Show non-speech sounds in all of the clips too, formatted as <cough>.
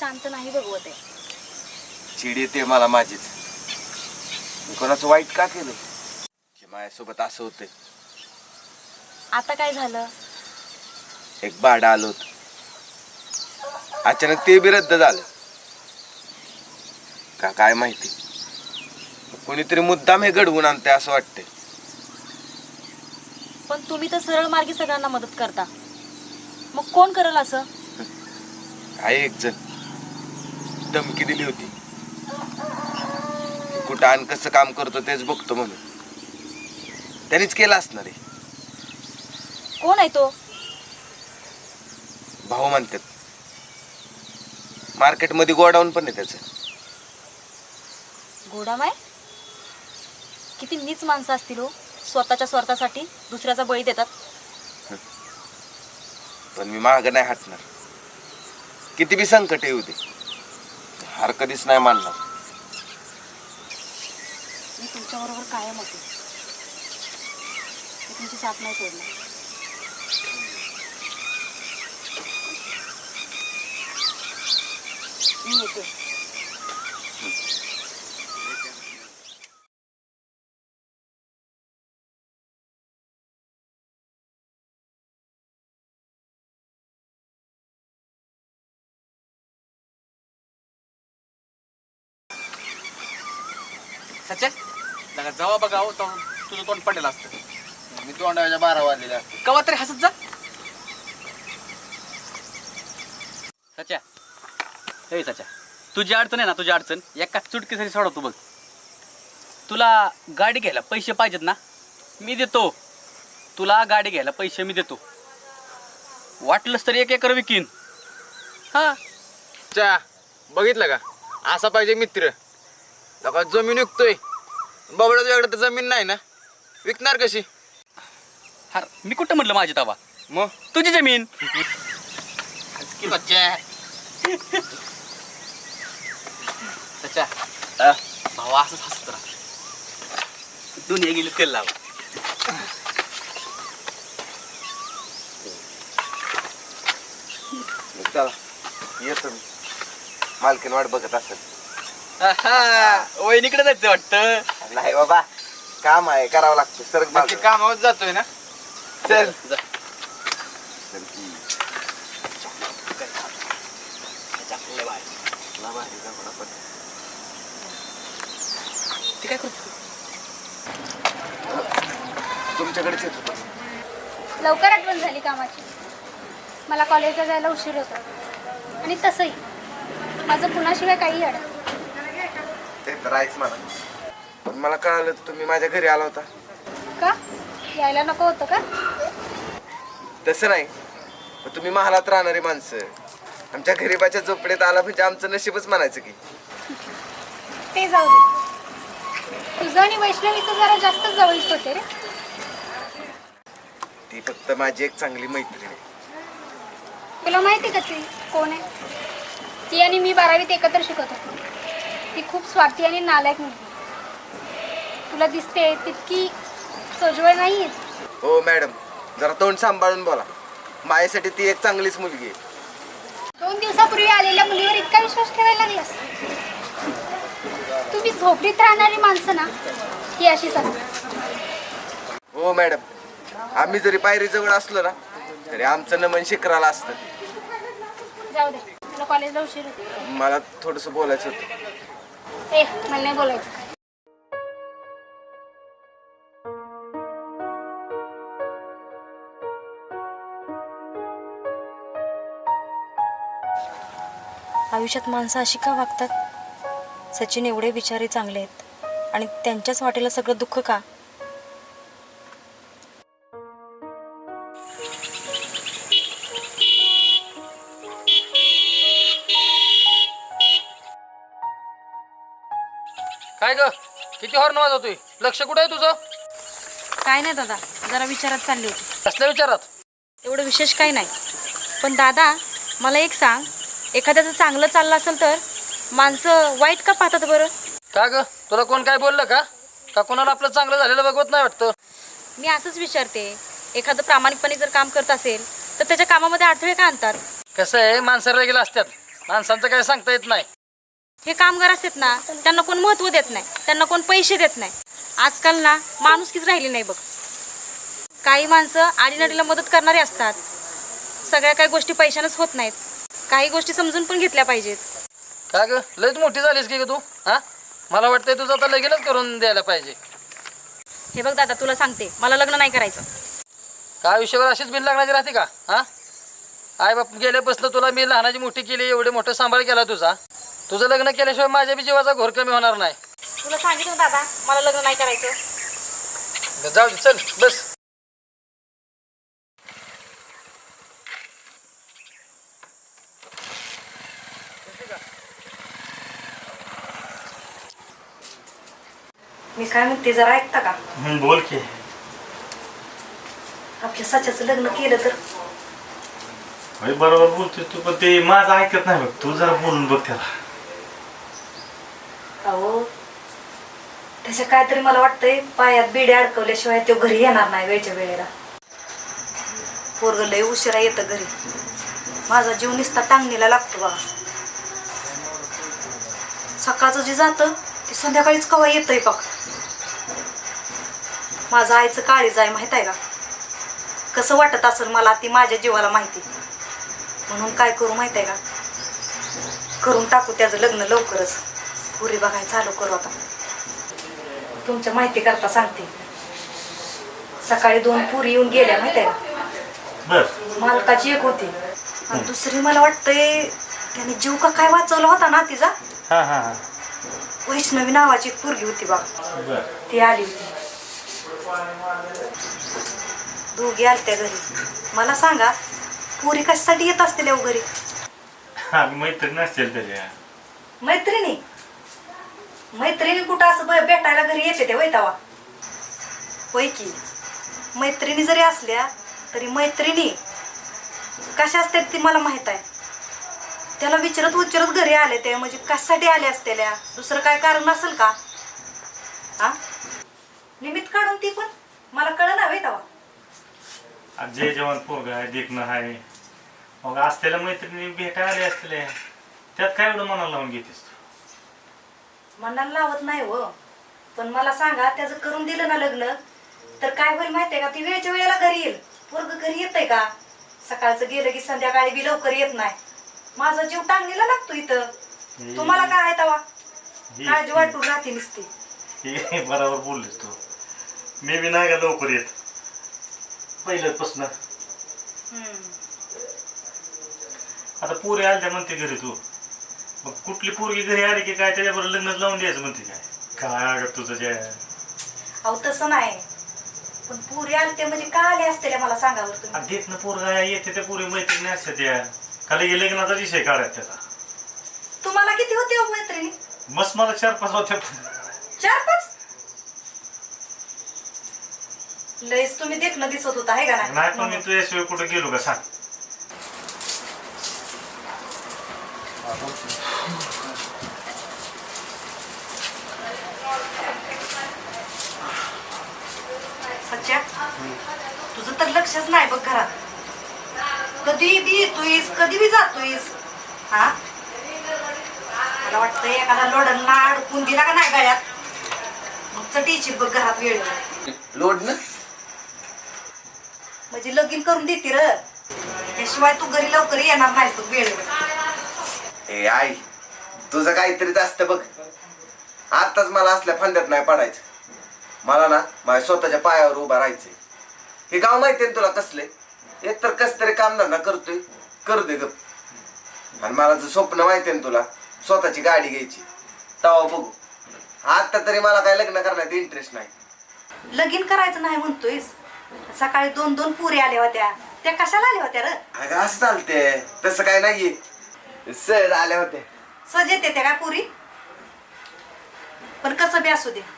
शांत नाही बघवत आहे. चिड येते मला माझीच. मी कोणाचं वाईट का केलं? की माझ्यासोबत असं होतंय. आता काय झालं? एक भाडं आलं अचानक ते बी रद्द झालं. का काय माहिती? कोणीतरी मुद्दाम हे घडवून आणते असं वाटतंय. पण तुम्ही तर सरळ मार्गी सगळ्यांना मदत करता. मग कोण करल असं? <laughs> आहे एक जण. धमकी दिली होती. कुठं आणि कसं काम करतो तेच बघतो म्हणून. त्यांनीच केलं असणार आहे. कोण आहे तो? भाऊ म्हणतात. मार्केटमध्ये गोडाऊन पण आहे त्याचं. गोडामाय किती नीच माणसं असतील हो. स्वतःच्या स्वार्थासाठी दुसऱ्याचा बळी देतात. पण मी मागं नाही हटणार. किती बी संकट येऊ दे. हार कधीच नाही मानणार मी तुमच्याबरोबर कायम होते मी तुमची साथ नाही सोडणार. मी येते. सच्या लगा जेव्हा बघावं तेव्हा तुझं तोंड पडलेलं असतं. मी तोंडाच्या बारा वाजलेल्या असते कवा तरी हसत जा. सच्या हे सच्या तुझी अडचण आहे ना तुझी अडचण. एका चुटकीसाठी सोडवतो बघ. तुला गाडी घ्यायला पैसे पाहिजेत ना मी देतो. तुला गाडी घ्यायला पैसे मी देतो. वाटलंच तरी एक एकर विकीन. हा. चा बघितलं का? असा पाहिजे मित्र. लका जमीन विकतोय. बाबड्यात वेगळं तर जमीन नाही ना. विकणार कशी? हा मी कुठं म्हटलं माझी तवा? मग तुझी जमीन. की बच्चा. सच्या भाऊ असंच हसत राहा. दुनिया गेली तेल लावा. चला येतो मी. मालकीन वाट बघत असेल. वहिनीकडे जायचं वाटतं. नाही बाबा काम आहे करावं लागतं सरक नक्की मागं. कामावर जातोय ना? चल. जा. चल की. ते काय करतो? तुमच्याकडेच येत. होतो लवकर आठवण झाली कामाची. मला कॉलेजला जायला उशीर होता. आणि तसंही. माझं कुणाशिवाय काही अड ते तर आहेच मला पण मला कळालं तुम्ही माझ्या घरी आला होता. का? यायला नको होतं का? तसं नाही. पण तुम्ही महालात राहणारी माणसं. आमच्या गरीबाच्या झोपडीत आला म्हणजे आमचं नशीबच म्हणायचं की. ते जाऊ दे. तुझं आणि वैष्णवीचं जरा जास्त जवळीक होते रे. ती फक्त माझी एक चांगली मैत्रीण आहे. तुला माहिती का ती? कोण आहे? ती आणि मी बारावीत एकत्र शिकत होतो. ती खूप स्वार्थी आणि नालायक मुलगी. तुला दिसते तितकी सोजवळ नाही हो मॅडम. जरा तोंड सांभाळून बोला. माझ्यासाठी ती एक चांगलीच मुलगी आहे. दोन दिवसापूर्वी आलेल्या मुलीवर इतका विश्वास ठेवायला लागलास? तुम्ही झोपडीत राहणारी माणसं ना? ही अशीच असतात हो मॅडम. आम्ही जरी पायरी जवळ असलो ना तरी आमचं नमन शिखराला असतं. जाऊ दे. तुला कॉलेजला उशीर मला थोडंसं बोलायचं होतं. ए मला नाही बोलायचं. आयुष्यात माणसं अशी का वागतात? सचिन एवढे विचारही चांगले आहेत. आणि त्यांच्याच वाटेला सगळं दुःख का? हॉर्न वाजवतोय. लक्ष कुठं आहे तुझं? काय नाही दादा जरा विचारात चालली होती. कसल्या विचारात? एवढं विशेष काही नाही. पण दादा मला एक सांग. एखाद्याचं चांगलं चाललं असेल तर माणसं वाईट का पाहतात बरं? का ग? तुला कोण काय बोललं का? का कोणाला आपलं चांगलं झालेलं बघवत नाही वाटतं? मी असंच विचारते. एखादं प्रामाणिकपणे जर काम करत असेल तर त्याच्या कामामध्ये अडथळे का आणतात? कसं आहे? माणसाला गेलं असतात. माणसांचं काय सांगता येत नाही. हे कामगार असतात ना त्यांना कोण महत्त्व देत नाही त्यांना कोण पैसे देत नाही. आजकाल ना माणुसकीच राहिली नाही बघ. काही माणसं आडीनडीला मदत करणारी असतात. सगळ्या काही गोष्टी पैशानंच होत नाहीत. काही गोष्टी समजून पण घेतल्या पाहिजेत. का ग? लयच मोठी झालीस की ग तू? हा? मला वाटतंय तुझं आता लगेच करून द्यायला पाहिजे. हे बघ दादा तुला सांगते मला लग्न नाही करायचं. का आयुष्यावर अशीच बिन लागण्याची राहते का? हा? आई बाप गेल्यापासून तुला मी लहानाची मोठी केली एवढे मोठं सांभाळ केला तुझा. तुझं लग्न केल्याशिवाय माझ्या बी जीवाचा घोर कमी होणार नाही. तुला सांगितलं दादा मला लग्न नाही करायचं. जाऊ दे चल बस. मी काय म्हणते जरा ऐकता का? बोल की. आपल्या सच्याचं लग्न केलं तर? होय, बरोबर बोलतोय तू पण ते माझं ऐकत नाही बघ तू जरा बोलून बघ त्याला. अहो त्याच्या काहीतरी मला वाटतंय पायात बिडे अडकवल्याशिवाय तो घरी येणार नाही वेळच्या वेळेला. पोरग लय उशिरा येतं घरी. माझा जीव निसता टांगणीला लागतो बघा. सकाळचं जे जातं ते संध्याकाळीच कवा येतंय बघ. माझं आईचं काळीज आहे माहीत आहे का? कसं वाटत असेल मला ती माझ्या जीवाला माहिती. म्हणून काय करू माहीत आहे का? करून टाकू त्याचं लग्न लवकरच. पुरी बघायला चालू करू आता. तुमच्या माहिती करता सांगते. सकाळी दोन पुरी येऊन गेल्या माहिती आहे मालकाची एक होती. आणि दुसरी मला वाटतंय त्याने जीव का काय वाचवला होता ना तिचा? हा हा हा. वैष्णवी नावाची एक पोरगी होती बर. ती आली होती. दोघी आलत्या घरी. मला सांगा पुरी कशासाठी येत असतील घरी? मैत्रीण तरी हा. मैत्रिणी? मैत्रिणी कुठं असं ब- भेटायला घरी येते ते वैतावा होय की. मैत्रिणी जरी असल्या तरी मैत्रिणी कशा असतात ती मला माहीत आहे. त्याला विचारत उच्चरत घरी आले ते म्हणजे कशासाठी आले असतेल्या दुसरं काय कारण असेल का? हा निमित्त काढून ती पण? मला कळलं ना वैतावा आज जे जेवण पोरग आहे देखणं आहे. मग असलेल्या मैत्रिणी भेटायला आले असलेले त्यात काय एवढं मनाला लावून घेतेस? मनाला लावत नाही हो. पण मला सांगा त्याचं करून दिलं ना लग्न? तर काय होईल माहितीये का? ती वेळच्या वेळेला घरी येईल. पोरग घरी येतंय का? सकाळचं गेलं की संध्याकाळी बी लवकर येत नाही. माझा जीव टांगणीला लागतो इथं. तुम्हाला काय आहे तवा? काळजी वाटून राहते नुसती. बरोबर बोललीस तू. मी बी नाही का लवकर येत? पहिल्यापासून. आता पोरी आल्या म्हणते घरी तू. मग कुठली पोरगी घरी आली की काय त्याच्याबरोबर लग्न लावून द्यायचं म्हणते काय? काय अगं तुझं जे अहो तसं नाही. पण पुरी आलते म्हणजे का आले असते मला सांगा बरं तुम्ही. देखणं पोरगा येते त्या पोरी मैत्रिणी असते त्या. का लगे लग्नाचा विषय काढायचा त्याचा. तुम्हाला किती होते हो मैत्रिणी? मस्त मला चार पाच होत्या चार पाच? लयच तुम्ही देखणं दिसत होता आहे का नाही पण मी तुझ्याशिवाय कुठे गेलो का सांग. सच्या तुझं तर लक्षच नाही बघ घरात. कधी बी येतोयस कधी बी जातोयस हा? मला वाटतं एखादा लोडणला अडकून दिला का नाही गळ्यात? मग चटीची बघ घरात वेळ. लोड ना? म्हणजे लगीन करून देते र. त्याशिवाय तू घरी लवकर येणार नाहीस तू वेळेवर. ए आई तुझं काहीतरीच असतं बघ. आत्ताच मला असल्या फंद्यात नाही पडायचं. मला ना माझ्या स्वतःच्या पायावर उभा राहायचंय. हे गाव माहितीये ना तुला कसले? एक तर कस तरी कामधंदा करतोय. करू दे गप. आणि मला जर स्वप्न माहितीये ना तुला स्वतःची गाडी घ्यायची. तवा बघू. आता तरी मला काय लग्न करण्यात इंटरेस्ट नाही. लगीन करायचं नाही म्हणतोयस. सकाळी दोन दोन पुरी आल्या होत्या. त्या कशाला आल्या होत्या र? अगं असं चालते तसं काय नाहीये. सहज आल्या होत्या. सहज येते त्या काय पुरी? पण कसं बी असू दे.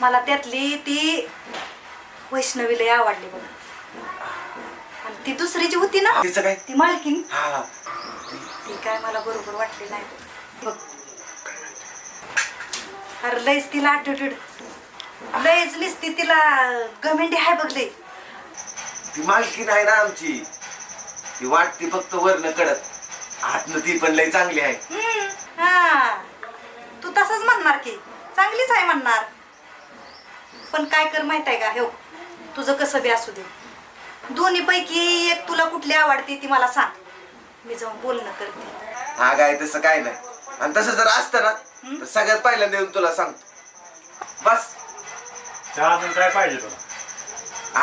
मला त्यातली ती वैष्णवी लय आवडली बघ. आणि ती दुसरी जी होती ना तिचं काय? ती मालकीन हा. ती काय मला बरोबर वाटली नाही. बघ. अरे लयच तिला ॲटिट्यूड लयच लिस्ती तिला गमेंडी आहे बघ लय. ती मालकी नाही ना आमची. ती वाटती फक्त वरनं कडत आतनं ती पण लय चांगली आहे. हम्म, हा. तू तसंच म्हणणार की. चांगलीच आहे म्हणणार. पण काय कर माहीत आहे का? हे तुझं कसं बी असू दे. दोन्ही पैकी एक तुला कुठली आवडते ती मला सांग. मी जाऊन बोलणं करते. हा काय तसं काय नाही. आणि तसं जर असतं ना तर सगळ्यात पहिल्यांदा येऊन तुला सांगतो. बस. चहा अजून काय पाहिजे तुला?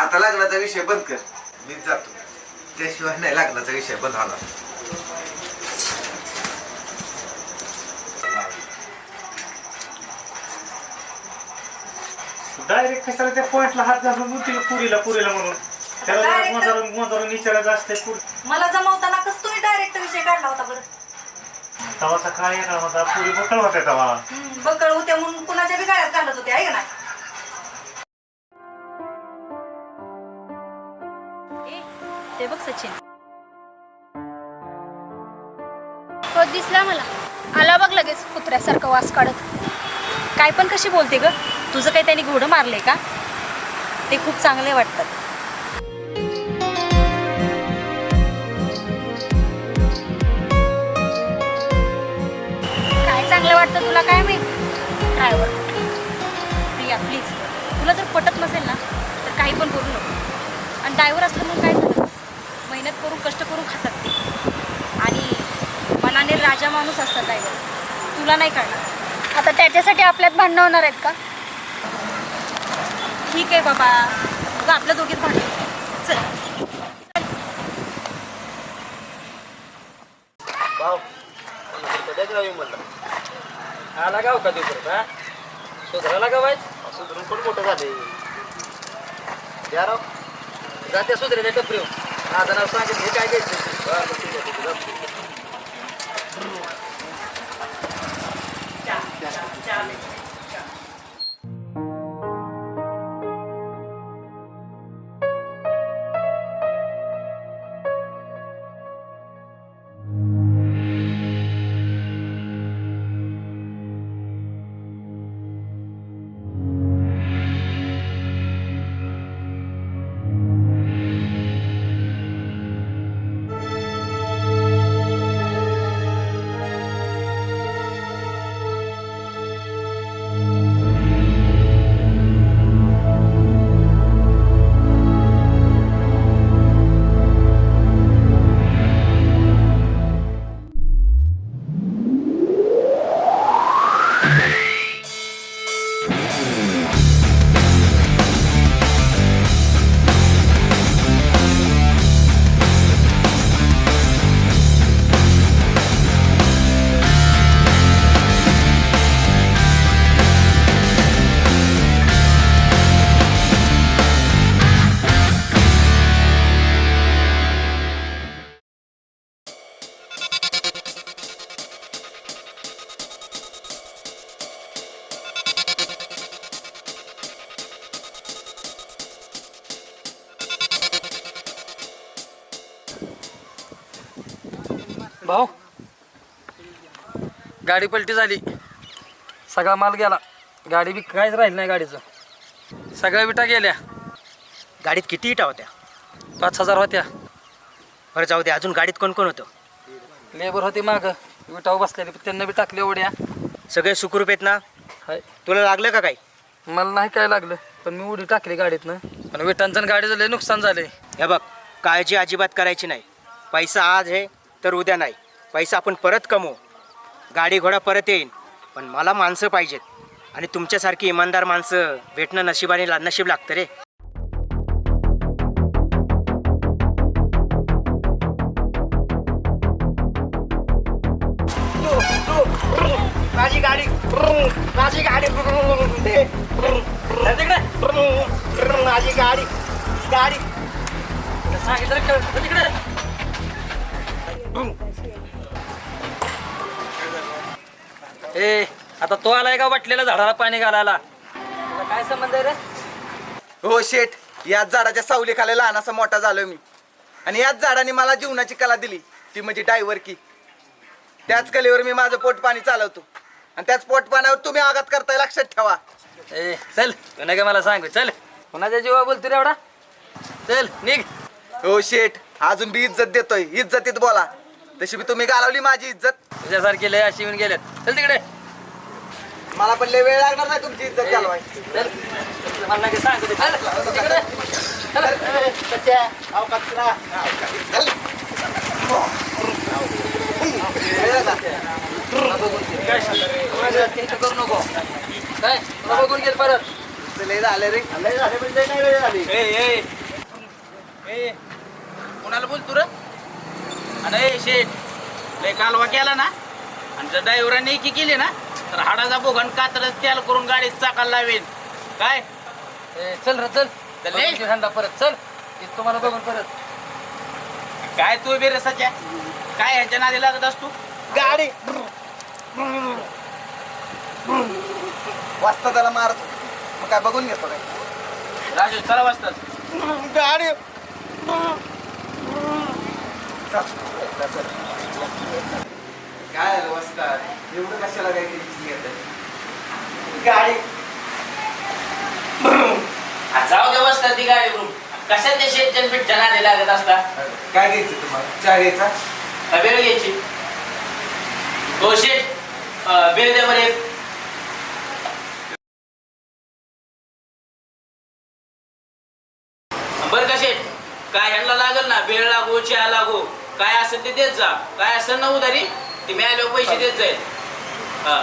आता लग्नाचा विषय बंद कर. मीच जातो. त्याशिवाय नाही लग्नाचा विषय बंद होणार. डायरेक्ट कशाला त्या पॉइंटला हात घालून तिला पुरीला पुरीला म्हणून? त्याला जरा Direct- विचारायचं असते पुरी. मला जमवताना कसं तुम्ही डायरेक्ट विषय काढला होता बरं? तवाचा काय येणार होता पुरी बकळ होत्या तवा. हम्म, बकळ होत्या म्हणून कुणाच्या बी गाड्यात घालत होते आहे का नाही? ते बघ सचिन. हो दिसला मला. आला बघ लगेच कुत्र्यासारखं वास काढत. काय पण कशी बोलते ग? तुझं काही त्यांनी घोडं मारले का? ते खूप चांगले वाटतात. काय चांगलं वाटतं तुला काय माहिती? ड्रायव्हर प्रिया प्लीज तुला जर पटत नसेल ना तर काही पण करू नको. आणि ड्रायव्हर असलं म्हणून काय झालं? मेहनत करून कष्ट करून खातात ते. आणि मनाने राजा माणूस असतात ड्रायव्हर. तुला नाही कळणार. आता त्याच्यासाठी आपल्यात भांडणं होणार आहेत का? ठीक आहे बाबा. उगा आपल्या दोघीत भांडण. चल. भाऊ आला गाव का दुसरं हा? सुधारायला का वाईट सुधरून पण मोठं झाले. या राव. जाते सुधारायच्या टपरीवर माझं नाव सांगितलं हे काय घ्यायचं गाडी पलटी झाली. सगळा माल गेला. गाडी बी काहीच राहिलं नाही गाडीचं. सगळ्या विटा गेल्या. गाडीत किती इटा होत्या? पाच हजार होत्या. बरं जाऊ दे अजून गाडीत कोण कोण होतं? लेबर होती मागं. विटावर बसलेली त्यांना बी टाकल्या उड्या सगळे सुखरूप आहेत ना? हाय. तुला लागलं का काही? मला नाही काय लागलं पण मी उडी टाकली गाडीतनं. पण विटांचं आणि गाडीचं लय नुकसान झालंय. हे बघ काळजी अजिबात करायची नाही. पैसा आज आहे तर उद्या नाही. पैसा आपण परत कमवू. गाडी घोडा परत येईन. पण मला माणसं पाहिजेत. आणि तुमच्यासारखी इमानदार माणसं भेटणं नशिबाने ला- नशीब लागतं रे. माझी गाडी. माझी गाडी. माझी गाडी. गाडी. सांगितलं तिकडे. ए आता तो आलाय का वाटलेला झाडाला पाणी घालायला? तुला काय संबंध आहे रे? हो शेठ याच झाडाच्या सावलीखाली लहानासा मोठा झालोय मी. आणि याच झाडाने मला जीवनाची कला दिली ती म्हणजे डायव्हर की. त्याच कलेवर मी माझं पोट पाणी चालवतो. आणि त्याच पोट पाण्यावर तुम्ही आघात करताय लक्षात ठेवा. ए चल तू नाही का मला सांग चल. कोणाच्या जीवा बोलतो रे एवढा? चल निघ. हो शेठ अजून बी इज्जत देतोय. इज्जतीत बोला. तशी बी तुम्ही घालवली माझी इज्जत. तुझ्यासारखे लय अशी येऊन गेलेत चल तिकडे. मला पण लय वेळ लागणार नाही तुमची इज्जत घालवाय चल. मला नका सांगू. चल, तिकडे. करू नको काय? तुला बघून गेल परत. लय झाले रे. ए ए. ए. कोणाला बोलतो रे? आणि शेठ लय कालवा केला ना. आणि जर ड्रायव्हरांनी की केली ना तर हाडाचा बोघण कातरच त्याला करून गाडीत चाकाला लावेन. काय? ए, चल रे चल. चल. घेऊ ह्यांना परत. चल. येतो तुम्हाला बघून परत. काय तू बे रसाच्या काय ह्याच्या नादी लागत असतो? गाडी. वाजता त्याला मारतो मग काय बघून घेतो काय? राजू चला वाजतात गाडी. काय आलं वाजतात एवढं कशाला काय घेतात गाडी. जाऊ दे वाजतात ती गाडीवरून कशात ते शेत जनपीठ नादी लागत असता? काय घ्यायचं तुम्हाला? चहा घ्यायचा? बेळ घ्यायची. हो अं, बेळ द्या बरं बरं का शेठ? काय ह्यांना लागल ना? बेळ लागो चहा लागो. काय असेल ते देत जा. काय असेल ना उधारी ते मिळाल्यावर पैसे देत जाईल. हा.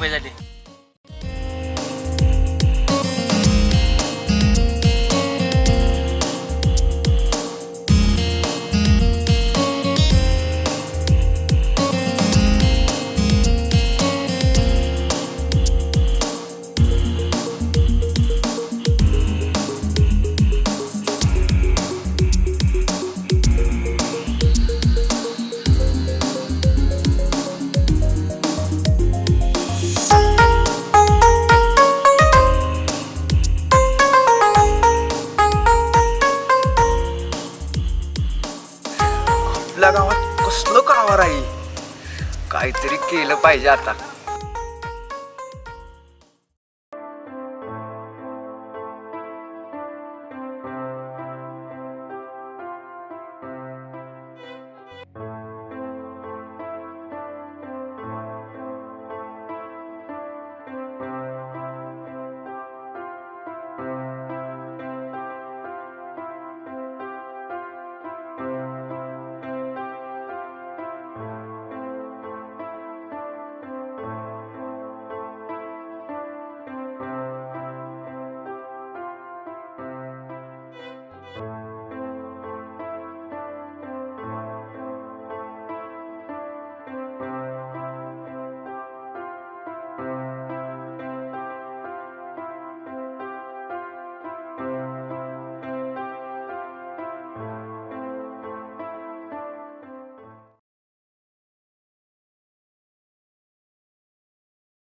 दीड हजार रुपये झाले पाहिजे आता.